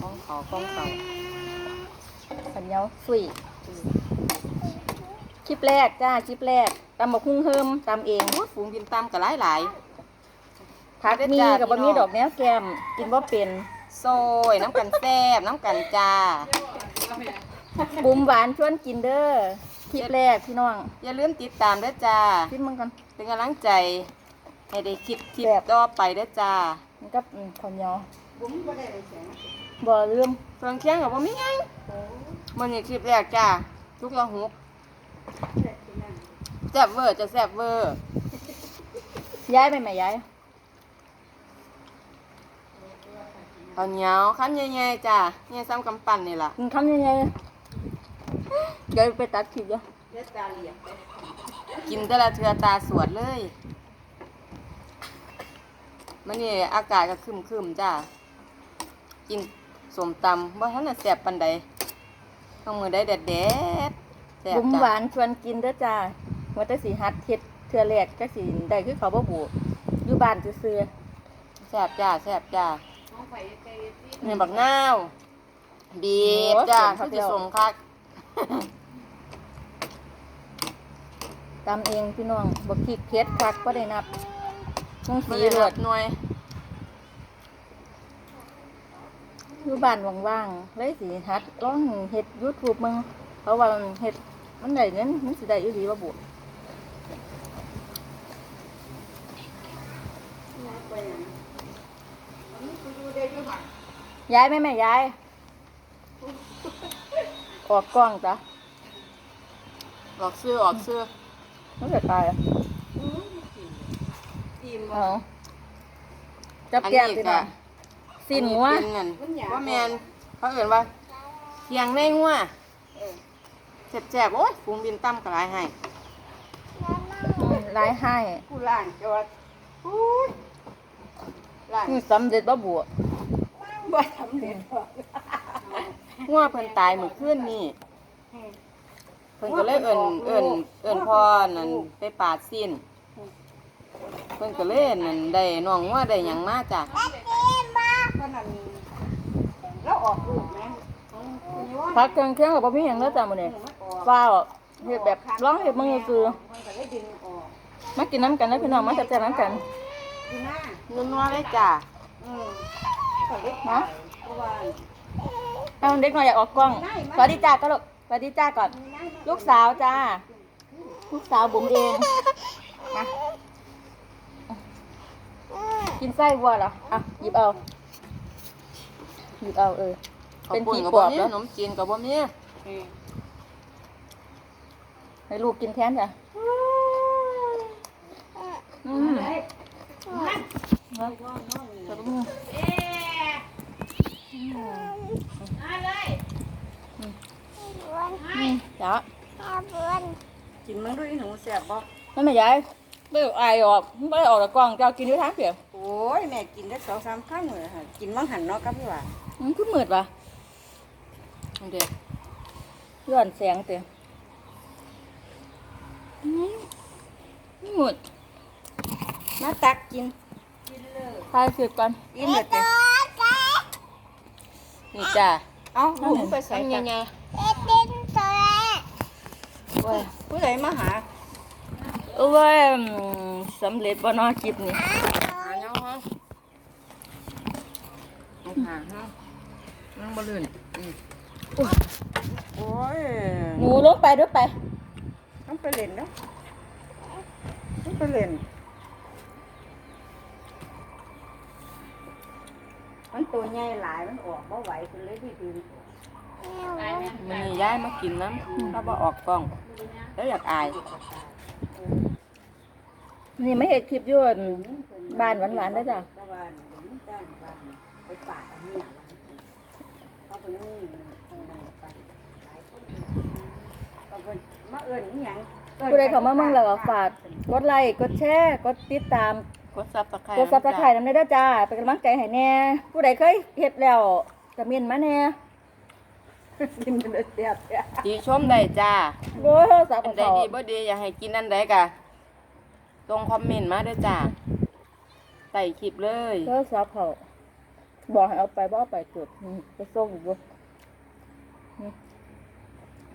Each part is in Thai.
ของเขาของเขาสัญญาสุยคลิปแรกจ้าคลิปแรกตำบักหุ่งเฮิมตำเองโอ้ยฝูงบินตามกับหลายหลายผักมีกับบะหมี่ดอกแนวแกมกินว่าเป็นๆโซยน้ำกันแซ่บน้ำกันจ้าบุ๋มหวานชวนกินเด้อคลิปแรกพี่น้อง อย่าลืมติดตามด้วยจ้าคิดมึงกันเป็นกำลังใจ ให้ได้คลิปคลิปแซ่บต่อไปด้วยจ้ามันก็อืมข้าวเหนียวบ่ลืมเครื่องเคียงกับว่ามีไงมันนี่คลิปแรกจ้าทุกละหุกแซ่บเวอร์จะแซ่บเวอร์ย้ายไปไหมย้ายข้าวเหนียวขั้นใหญ่ๆจ้าเนี่ยซ้ำกำปั้นนี่ล่ะกินคำยังไงเดี๋ยวไปตัดคลิปเด้อกินแต่ละเทือตาสวดเลย มันนี่อากาศก็ครึมๆจ้ากินสมตำว่าท่านน่ะแสบปันใดต้องมือได้แดดแดดๆแสบบุ๋มจ้ะหวานชวนกินเด้อจ้าว่าแต่สีฮัดเฮ็ดเทื่อแรกก็สิได้คือเขาบ่หูอยู่บ้านซื่อแสบจ้าแสบจ้าเนี่ยบักนาวบีบจ้าเขาจะสมคักๆตำเองพี่น้องบ่คิดเผ็ดคักบ่ได้นับ มึงสีสีเหเลืลืออดดหน่วยอยู่บ้านว่างๆเลยสิฮัดลองเฮ็ด YouTube มึงเพราะว่าเฮ็ดมันได้เงินมันสิได้อยู่ดีบ่บุยายแม่แม่ยาย ออกกล้องจ้ะออกเสื้อออกเสื้อไม่เกิดตายอะอิ่ม เอาจับแก้มสิจ้ะนะสินหัวเป็นนั่นว่าแมนเขาเอ่นว่าเคียงในงัวแสบๆโอ้ยฝูงบินตั้มกระไรให้อืมร้ายให้ผู้ล่างจอดล่างนี่สำเร็จบ่บัวบ่สำเร็จงัวเพิ่นตายเมื่อคืนนี่เพิ่นก็เลยเอิ่นเอิ่นเอิ่นพ่อนั่นไปปาดสิ้นเพิ่นก็เลยนั่นได้น้องงัวได้หยังมาจ้ะแล้วออกลูกไหมพักเครื่องเคียงกับบ่มีหยังแล้วจ้ะมื้อนี้ฟ้าวเฮ็ดแบบร้องเฮ็ดมึงซื่อมันก็ได้ดึงออกๆมากินน้ำกันนะพี่น้องมาแซ่บๆน้ำกันดูหน้านัวๆเลยจ้ะอืมก็เล็กเนาะเพราะว่าเอาเด็กน้อยอยากออกกล้องสวัสดีจ้าก็ลูกสวัสดีจ้าก่อน ลูกสาวจ้า ลูกสาวบุ๋มเองนะ กินไส้วัวเหรอ อะ หยิบเอา หยิบเอาเออข้าวเป็นปุ้นผีกับปบ่อบมีเหรอขนมจีนกับบ่มีให้ลูกกินแทนจ้ะอืมนะแต่ก็มีอืมจ้ะกินมันด้วยหนูแสบบ่นั่นไม่ยายไม่เอาไอออกไม่ได้ออกจากกล่องจะเอากินด้วยทั้งเปียก โอ้ยแม่กินได้สองสามครั้งเลยค่ะกินมังหันเนาะกับพี่ว่ามันขึ้นมืดว่ะอันเด็ดย้อนแสงเตียอืมมืดมาตักกินทายสืบก่อนอิ่มเลยเต้นี่จ้ะเอาลูกไปใส่อันกันใหญ่เว้ยผู้ใดมาหาเอาไว้ยอืมสำเร็จบ่เนอคลิปนี้ ๆหาเนาะฮะ เอาหาฮะมันบ่ลื่นอืมโอ้ยหนูลงไปด้วยไป ต้องไปเล่นเนาะต้องไปเล่นมันตัวใหญ่หลายมันออกบ่ไหวคือเลยที่ดึงมันนี่ย้ายมากินน้ำถ้าบ่ออกกล้อง แล้วอยากอาย นี่ไม่เห็นคลิปอยุ่นบ้านหวานๆได้อจ้ะ แต่ว่ามันจ้างบ้านไปปาดอันนี้ล่ะเขาไปนี่ทางใดไปหลายคนเขาไปมาเอิ้นอีหยังอิ้นผู้ใดเข้ามาเมืองเราก็ฝากกดไลค์กดแชร์กดติดตามกดซับสไครต์กดซับสไครต์นำได้ด้วยจ้าเป็นกำลังใจให้แน่ผู้ใดเคยเฮ็ดแล้วก็เมียนมาแน่กินเป็นเสียบเสียติชมได้จ้าโอ้ยสาวขอัอนงใดเขาดีบ่ดีอยากให้กินอันใดกะตรงคอมเมนต์มาเด้อจ้าไต่คลิปเลยก็ซับเขา บอกให้เอาไปบ่เอาไปจุดอืมไปส่งอยู่บ่อืม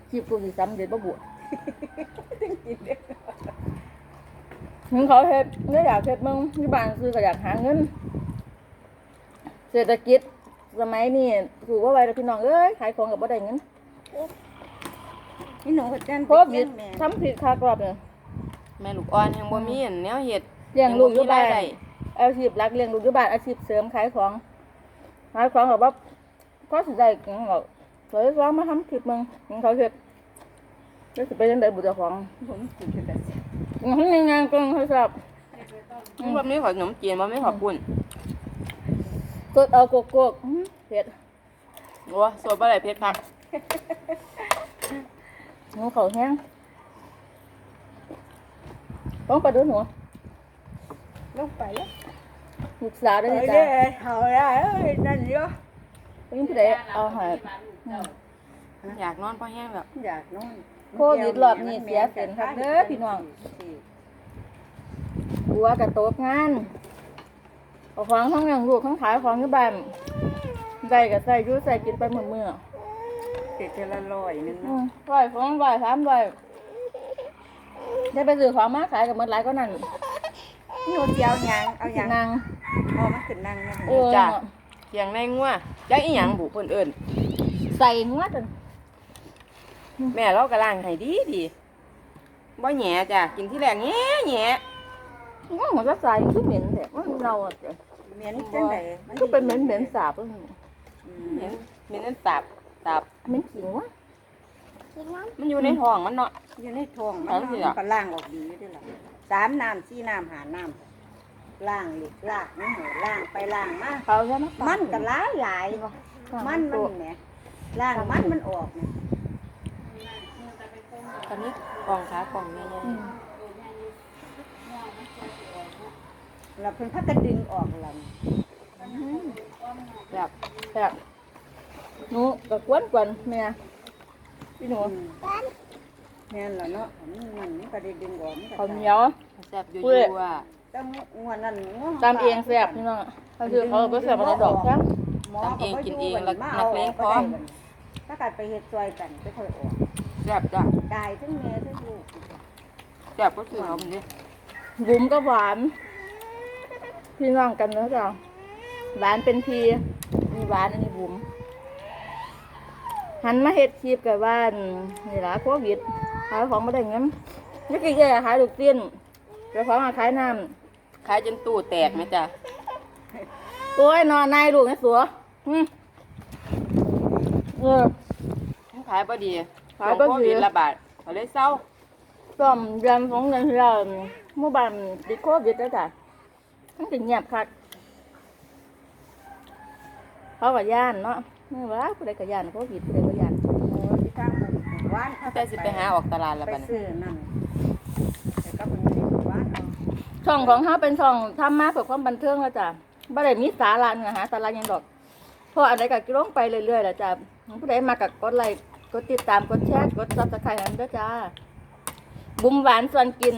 คลิปกูสิซ้ำเด็ดบ่บวชมึงเขาเฮ็ดไม่อยากเฮ็ดมึงที่บ้านซื้อก็อยากหาเงิน เศรษฐกิจสมัยนี้ถูกว่าไว้แล้วพี่น้องเอ้ยขายของกับบ่ได้เงินนี่หนูก็จันโควิดทำผิดค่ากรอบเนี่ยแม่ลูกอ่อนยังบ่มีอันแนวเฮ็ดเลี้ยงลูกอยู่บ้านงบ่มีรายได้อาชีพหลักเลี้ยงลูกอยู่บ้านอาชีพเสริมขายของ ขายของแบบว่าก็สิได้หยังหรอกเลยลองมาทำคลิปมึงมึงเขาเฮ็ดแล้วสิไปจังไดบุตรของผมกินแต่เสียมึงทำงานก็เขาชอบมันบ่มีขนมจีนบ่มีขอบปุ่นกดเอาโกโก้อื้อเผ็ดโอ้สดบ่ได้เผ็ดคักหนูเขาแห้งต้องไปดูหนู ลงไปแล้ว ลูกสาวได้เฮ้วยเด้จ้าเขาได้เอ้ยนั่นเยอะยิ่งผู้ใดเอาใหายอยากนอนพอแห้งแล้วอยากนอนโควิดรอบนี้เสียเส้นครับเด้อพี่น้องหัวกับโต๊ะงานเอาของทั้งอย่างลูกทั้งขายของที่บ้านได้กับใส่อยุ่ใส่กินไปหมดมือเด็ดละร้อยนึงอืเนาะมร้อยสองร้อยสามร้อยได้ไปซื้อของมาขายกับหมดหลายก็นั่นหนูเจียวยังเอายังนาง พอมันขึ้นนั่งนะเออจ้ะเถียงในงัวจักอีหยังบุเพิ่นเอิ้นใส่หัวจนแม่เราก็ล้างให้ดีดีบ่แหย่จ้ะกินที่แรกแหย่แหย่หัวจะใส่คือเหม็นแบบว่าเราอะจ้ะเหม็นจังไดก็เป็นเหม็นเหม็นสาบอะเหม็นเหม็นนั่นสาบสาบเหม็นขิงวะมันอยู่ในท้องมันเนาะอยู่ในท้องมันเอาสิล่ะก็ล้างออกดีด้วยล่ะสามน้ำสี่น้ำหาน้ำ ล้างหลิกลากนี่หนูล้างไปล้างมาเขาใช่ไหมมันก็หลายหลายมันมันแหมล้างมันมันออกเนี่ยตอนนี้กองขากองใหญ่อืมแล้วเพิ่นพักกระดึงออกแล้วๆแบบแบบหนูกับกวนกวนแม่พี่หนูอืมแม่นแล้วเนาะมันมันมันก็ได้ดึงออกมันก็ข้าวเหนียวแซ่บอยู่เว้ ยๆอะตั้งงวดนั้นงวดตามเองแซ่บพี่น้องเขาคือเขาก็แซ่บมาในดอกแซ่บหมอก็บ่อยู่บัดมาเอาออกก็ได้บัดถ้ากัดไปเฮ็ดซอยกันไปค่อยออกแซ่บจ้ะได้ทั้งแม่ทั้งลูกแซ่บก็คือเอามันดิบุ๋มก็หวาน พี่น้องกันเนอะจ้ะหวานเป็นพีมีหวานอันนี้บุ๋มหันมาเฮ็ดคลิปกับว่านี่ล่ะโควิดขายของไม่ได้เงินนี่กี่แย่ขายลูกเตี้ยนเจ้าของมาขายน้ ขายจนตู้แตกไหมจ้ะำตัวไอ้นอนในลูกไอ้สัวอืมเออมันขายบ่ดีขายบ่ดีโควิดระบาดเขาเลยเศร้าซ่อมเดือนสองเดือนที่แล้วหมู่บ้านติดโควิดแล้วจ้ะมันถึงเงียบคักเขาก็ย่านเนาะนี่ว่าผู้ใดก็ย่านโควิดผู้ใดก็ย่านโอ้ที่ทางหมู่บ้านเขาแต่สิไปหาออกตลาดแล้วไปบัดนี้ซื้อนั่นแต่ก็เป็นหมู่บ้านเอา ช่องของเขาเป็นช่องทำมาเพื่อความบันเทิงแล้วจ้ะบ่ได้มีสาระเนื้อหาสาระยังดอกเพราะอันใดก็ลงไปเรื่อยๆแหละจ้ะผู้ใดมากับกดไลค์กดติดตามกดแชร์กดซับสไครต์นั้นด้วยจ้า บุ้มหวานส่วนกิน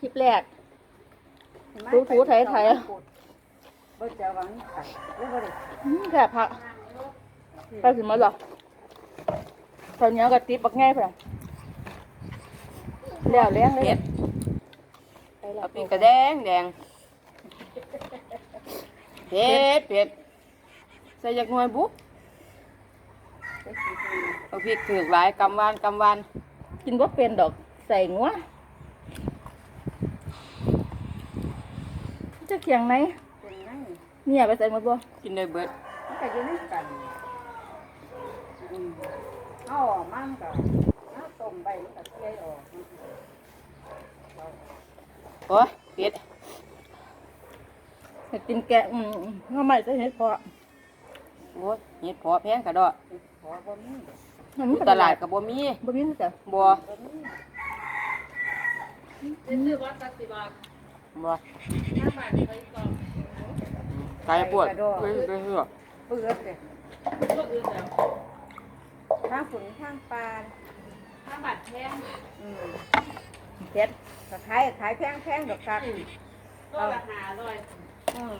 คลิปแรกถูๆไถๆบ่จะหวังค่ะบ่ได้แค่พักไปถึงมาหรอตอนนี้ก็ติบปักง่ายเพื่อน แล้วเลี้ยงเลยเผ็ดไปแล้วเอาเป็นกระแดงแดงเผ็ดเผ็ดใส่จักหน่วยบุเอาพริกถือกหลายกำวานกำวานกินว่าเป็นดอกใส่งัวจะเคียงไหนเป็นไงเนี่ยไปใส่หมดบ่กินได้เบิดมันก็อยู่ในกันอืมเอาออกมามันก็เอาต้มไปมันก็เคี่ยวออก โอ้ยเผ็ดให้กินแกะอืมข้าวใหม่จะเห็ดเพาะโอ้ยเห็ดเพอแพงกระดอกขอบ่มีมันอมียู่ตลาดก็บ่มีบ่มีจ้ะบ่บ่มีบ่ขายปวดเฮ้ยเฮ้ยเฮ้ยเปื้อเด้ทางฝนทางปลาถ้าบัดแพงอืม เผ็ดก็ขายขายแพงแพงดอกครับก็ราคาร้อยอืม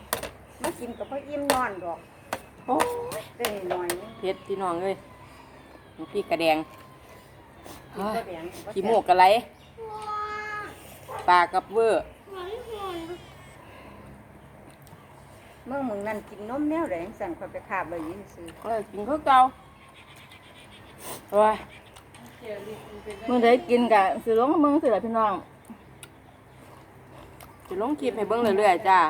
มากินกับพ่ออิ่มนอนดอกโอ้ยได้หน่อยนึงเผ็ดพี่น้องเอ้ยน้ำพริกกระแดงกินก็แดงขี้มูกกระไหลปลากับเวอร์เมื่อมึงนั่นกินนมแนวแดงสั่งเขาไปคาบเลยยินซื้อเออกินข้าวเก่าโอ้ย มื้อใดกินก็สิลงเมืองสิล่ะพี่น้องจะลงคลิปให้เบิ่งเรื่อยๆจ้า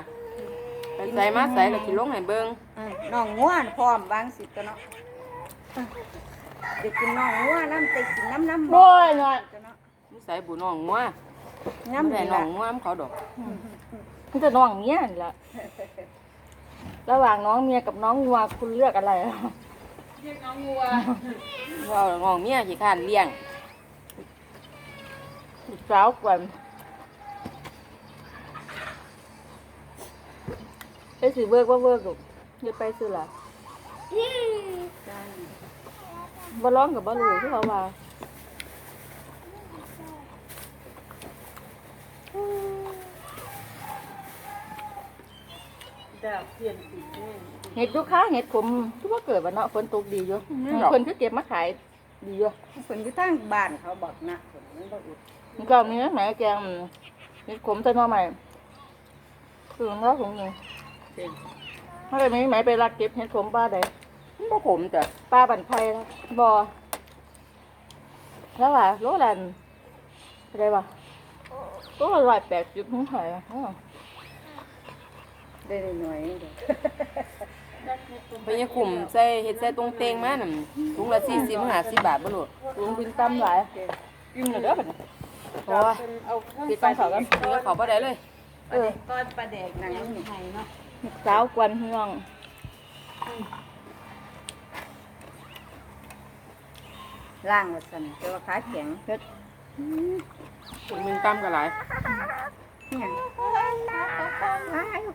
ไปใส่มาใส่ก็สิลงให้เบิ่งอืมน้องง่วนพร้อมบางสิตัวเนาะเด็กกินน้องง่วน้ำไปกินน้ำน้ำโอ้ยเนาะตัวเนาะนิสัยบุน้องงัวน้ำแต่ดีน้อละงงัวมันเขาดอกมันจะน้องเมียนี่ล่ะระหว่างน้องเมียกับน้องวัวคุณเลือกอะไร วัวว่าน้องเมียขี้ข้านเลี้ยงสาวกว่าไปสิเวิร์กว่าเวิร์กลูกอย่าไปซื้อล่ะจ้าบ่ร้องกับบ่รู้ที่เขาว่า ดาบเปลี่ยนสีแม่เห็ดลูกค้าเห็ดผมทุกว่าเกิดวันเนาะฝนตกดีอยู่เพิ่นคือเก็บมาขายดีอยู่คนที่ตั้งบ้านเขาบอกนะฝนมันบ่อุดมันก็มีแหมแกงเห็ดขมใส่หน่อใหม่คือมันก็คงอยู่ถ้าเกิดมีไหมไปรักเก็บเห็ดขมป้าใดมันบ่ขมจ้ะป้าบันไพแล้วบอแล้วว่าโลลันอะไรวะก็อร่อยแปลกจุดหุ้งหอยอะอ้าว ได้หน่อยๆเด้อไปยังคุมใส่เฮ็ดใส่ตรงเตงมานั่นถุงละ40 50บาทบ่รู้ลุงบินตำหลายกินเลยเด้อบัดนี้โอ้ยเอาเครื่องปิดฟังเขากันเนื้อเขาบ่ได้เลย เออก้อนปลาแดกหนังไห้เนาะสาวกวนพี่น้องล่างว่าซั่นแต่ว่าขาแข็งเฮ็ดถุงมึงตำก็หลายเนี่ย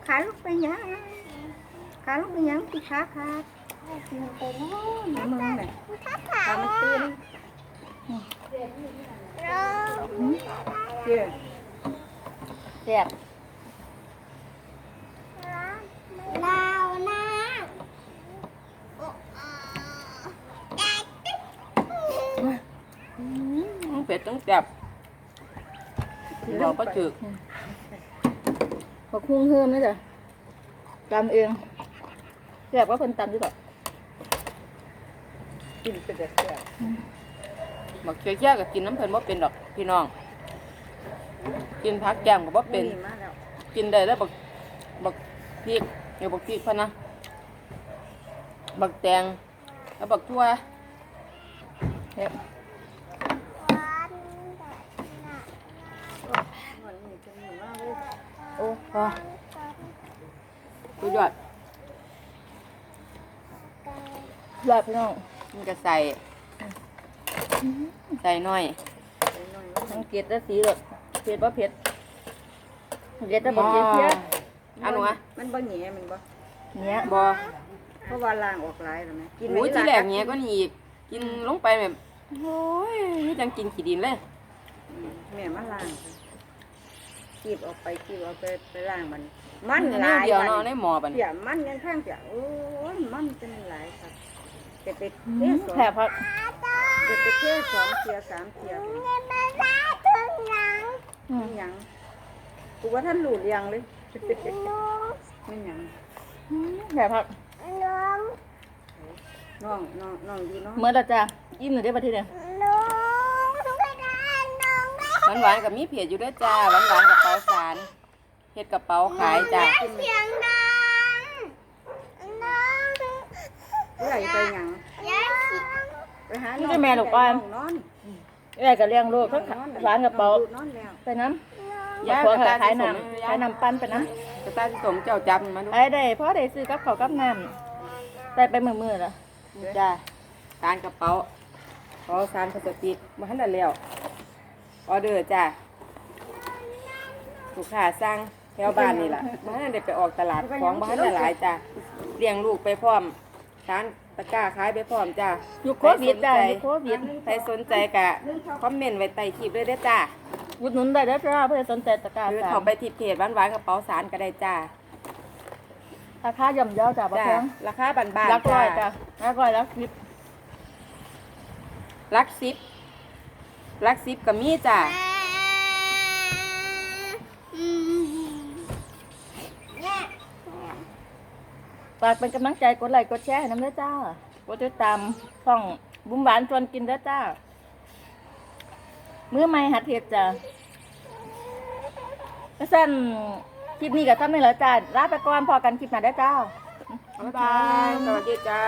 ขาลูกไปยังขาลูกไปยังที่ขาขาดกินไปโน่นมึงน่ะขามันตื่นเจ้าแซ่บมันเป็ดต้องจับเราก็จึก บักคุ้งเฮิมนี่จ้ะตำเองแซ่บก็เพิ่นตำดีกว่ากินไปแต่เสียบักเคี้ยวๆก็กินน้ำเพิ่นบ่เป็นดอกพี่น้อง กินผักแกงก็บ่เป็น มาแล้วกินได้แล้วบักบักพริกเดี๋ยวบักพริกพะนะบักแตงแล้วบักทั่วเฮ็ด วันนี้จะมีมาเลย โอ้ พอสุดยอดยอดพี่น้องมันก็ใส่ใส่หน่อยสังเกตได้สีเลยเผ็ดบ่เผ็ดเผ็ดแต่บ่เผ็ดเพี้ยอันหนูอะมันบ่แหง่มันบ่เนี้ยบ่เพราะว่าล่างออกหลายแล้วแม่กินโอ้ยไว้ที่แรกล่ะเนี้ยก็นี่อีกกินลงไปแบบโอ้ยนี่จังกินขี้ดินเลยอืมแม่มาล้าง กีบออกไปกีบเอาไปไปล้างมัน มันหแนลาวยเดียวบัดเนาะในนี้หม้อบัดเสียมันยังข้างเสียโอ้ยมันเป็นหลายครับจะไปเทสองแซ่บครับจะไปเทสองเทียสามเทียอืไม่มหยังกูว่าท่านหลุดยังเลยไม่หยังแซ่บครับน้องน้องน้องอยู่เนาะเมื่อละจ้ะยิ้มหน่อยได้ประเทศเนี่ย หวานหวานๆกับมีเผ็ดอยู่ด้วยจ้าหวานหวานๆกับเป๋าสารเฮ็ดกระเป๋าขายจ้าเรื่อยไปหยังไปหานี่จะแม่หรอกป้านนอนแม่ก็เลี้ยงลูกทั้งร้านกระเป๋านอนแล้วไปน้ำย่าขอกระตาขายที่สมน้ำขายน้ำปั้นไปน้กระตาที่สมเจ้าจับมาดูำขายได้เพราะได้ซื้อกับข้าวกับน้ำได้ไปมือมือๆละจ้าสารกระเป๋าขอสารพลาสติกมาหันได้แล้ว ออเดอร์จ้าลูกค้าสั่งแถวบ้านนี่ล่ะมาหันได้ไปออกตลาดของมาหันได้หลายจ้าเลี้ยงลูกไปพร้อมสารตะกร้าขายไปพร้อมจ้าอยู่โควิดจ้ะอยู่โควิดใครสนใจกะคอมเมนต์ไว้ใต้คลิปเลยเด้อจ้าอุดหนุนได้แล้วจ้าเพื่อสนใจตะกร้าหรือจ้าเขาไปทิพเพจหวานๆกระเป๋าสารก็ได้จ้าราคาย่อมเยาจ้าบ่จ้าแพงราคาบานๆรักร้อยจ้ารักร้อยรักสิบรักซิป รักซิปก็มีจ้าฝากเป็นกำลังใจกดไลค์กดแชร์ให้น้ำเด้อจ้ากดติดตามช่องบุ้มหวานชวนกินเด้อจ้ามื้อใหม่หัดเห็ดจ้าสั้นคลิปนี้ก็ทำนี่แหละจ้าลาไปก่อนพอกันคลิปหน้าได้อจ้า บ๊ายบาย สวัสดีจ้า